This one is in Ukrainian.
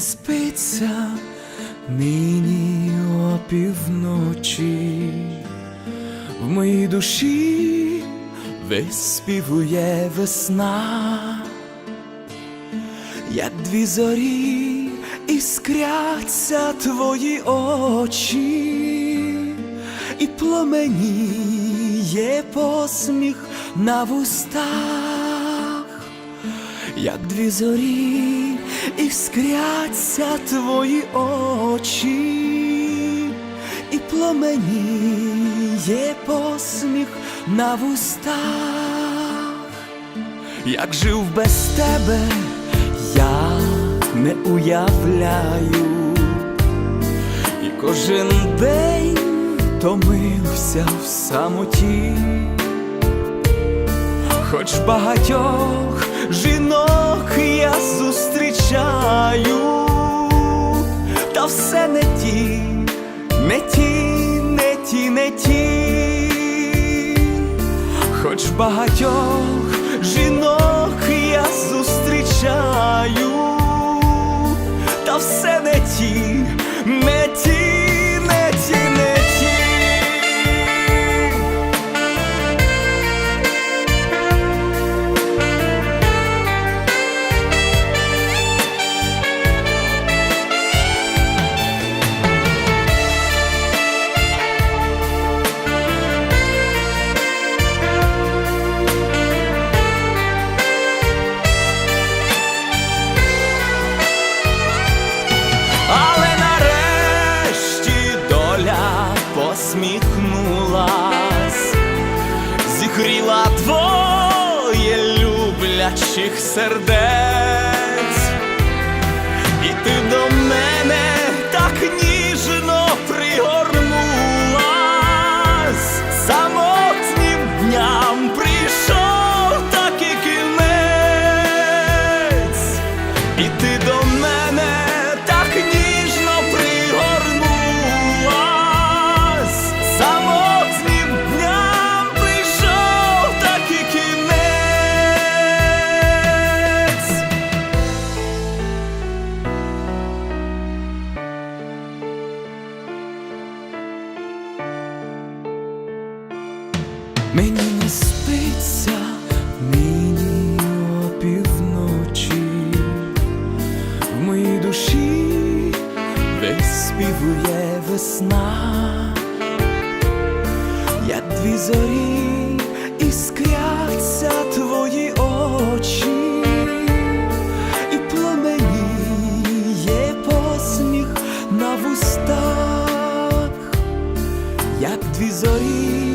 спиться нині опівночі, в моїй душі виспівує весна, як дві зорі іскряться твої очі, і пломеніє посміх на вустах. Як дві зорі, іскряться твої очі, і пломеніє посміх на вустах, як жив без тебе, я не уявляю, і кожен день томився в самоті. Хоч багатьох жінок не ті, не ті, не ті, хоч багатьох жінок я зустрічаю, та все не ті, зігріла двоє люблячих сердець, Мені не спиться, мені опівночі, в моїй душі весь співує весна, як дві зорі іскряться твої очі, і пламеніє посміх на вустах, як дві зорі.